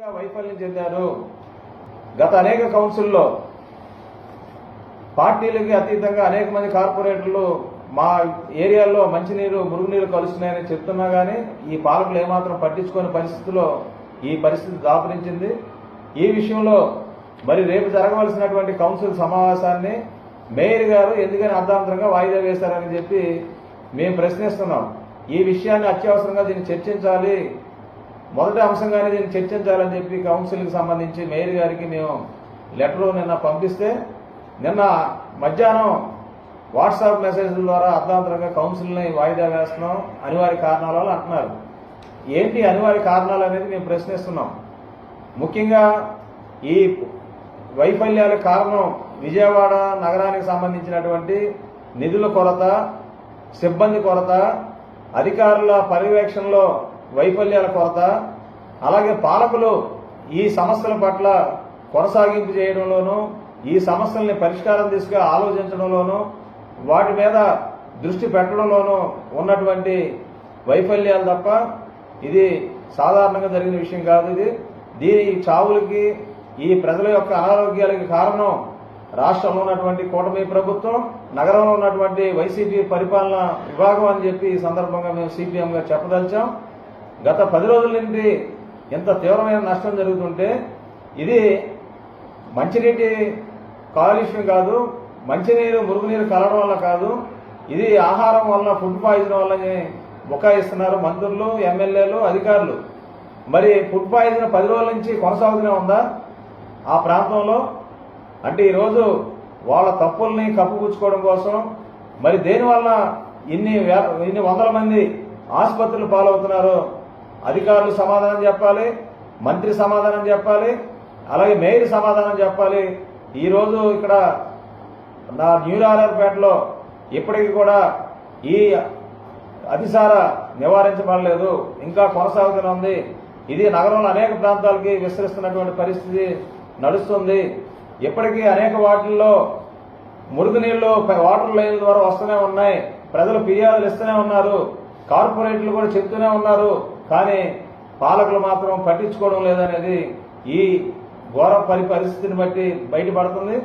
పూర్తిగా వైఫల్యం చెందారు గత అనేక కౌన్సిల్లో పార్టీలకి అతీతంగా అనేక మంది కార్పొరేటర్లు మా ఏరియాల్లో మంచినీరు మురుగునీరు కలుస్తున్నాయని చెప్తున్నా కానీ ఈ పాలకులు ఏమాత్రం పట్టించుకోని పరిస్థితిలో ఈ పరిస్థితి దాపరించింది. ఈ విషయంలో మరి రేపు జరగవలసినటువంటి కౌన్సిల్ సమావేశాన్ని మేయర్ గారు ఎందుకని అర్ధాంతరంగా వాయిదా వేశారని చెప్పి మేము ప్రశ్నిస్తున్నాం. ఈ విషయాన్ని అత్యవసరంగా దీన్ని చర్చించాలి. మొదటి అంశంగానే దీన్ని చర్చించాలని చెప్పి కౌన్సిల్కి సంబంధించి మేయర్ గారికి మేము లెటర్ నిన్న పంపిస్తే నిన్న మధ్యాహ్నం వాట్సాప్ మెసేజ్ల ద్వారా అర్థాంతరంగా కౌన్సిల్ని వాయిదా వేస్తున్నాం. అనివార్య కారణాల వల్ల అంటున్నారు. ఏంటి అనివార్య కారణాలు అనేది మేము ప్రశ్నిస్తున్నాం. ముఖ్యంగా ఈ వైఫల్యాల కారణం విజయవాడ నగరానికి సంబంధించినటువంటి నిధుల కొరత సిబ్బంది కొరత అధికారుల పర్యవేక్షణలో వైఫల్యాల కొరత అలాగే పాలకులు ఈ సమస్యల పట్ల కొనసాగింపు చేయడంలోనూ ఈ సమస్యల్ని పరిష్కారం దిశగా ఆలోచించడంలోనూ వాటి మీద దృష్టి పెట్టడంలోనూ ఉన్నటువంటి వైఫల్యాలు తప్ప ఇది సాధారణంగా జరిగిన విషయం కాదు ఇది. దీని చావులకి ఈ ప్రజల యొక్క అనారోగ్యాలకి కారణం రాష్ట్రంలో ఉన్నటువంటి కూటమి ప్రభుత్వం నగరంలో ఉన్నటువంటి వైసీపీ పరిపాలన విభాగం అని చెప్పి ఈ సందర్భంగా మేము సిపిఎంగా చెప్పదలిచాం. గత పది రోజుల నుండి ఇంత తీవ్రమైన నష్టం జరుగుతుంటే ఇది మంచినీటి కాలుష్యం కాదు మంచినీరు మురుగునీరు కలవడం వల్ల కాదు ఇది ఆహారం వల్ల ఫుడ్ పాయిజన్ వల్లనే బుకాయిస్తున్నారు మంత్రులు ఎమ్మెల్యేలు అధికారులు. మరి ఫుడ్ పాయిజన్ పది రోజుల నుంచి కొనసాగుతూనే ఉందా? ఆ ప్రాంతంలో? అంటే ఈరోజు వాళ్ళ తప్పుల్ని కప్పుపుచ్చుకోవడం కోసం మరి దేనివల్ల ఇన్ని వే- ఇన్ని వందల మంది ఆసుపత్రులు పాలవుతున్నారో అధికారులు సమాధానం చెప్పాలి మంత్రి సమాధానం చెప్పాలి అలాగే మేయర్ సమాధానం చెప్పాలి. ఈరోజు ఇక్కడ నా న్యూరాలర్పేటలో ఇప్పటికీ కూడా ఈ అతిసార నివారించబడలేదు ఇంకా కొనసాగుతూనే ఉంది. ఇది నగరంలో అనేక ప్రాంతాలకి విస్తరిస్తున్నటువంటి పరిస్థితి నడుస్తుంది. ఇప్పటికీ అనేక వాటిల్లో మురుగునీళ్ళు వాటర్ లైన్ల ద్వారా వస్తూనే ఉన్నాయి. ప్రజలు ఫిర్యాదులు ఇస్తూనే ఉన్నారు. కార్పొరేట్లు కూడా చెప్తూనే ఉన్నారు. కానీ పాలకులు మాత్రం పట్టించుకోవడం లేదనేది ఈ ఘోర పరి పరిస్థితిని బట్టి బయటపడుతుంది.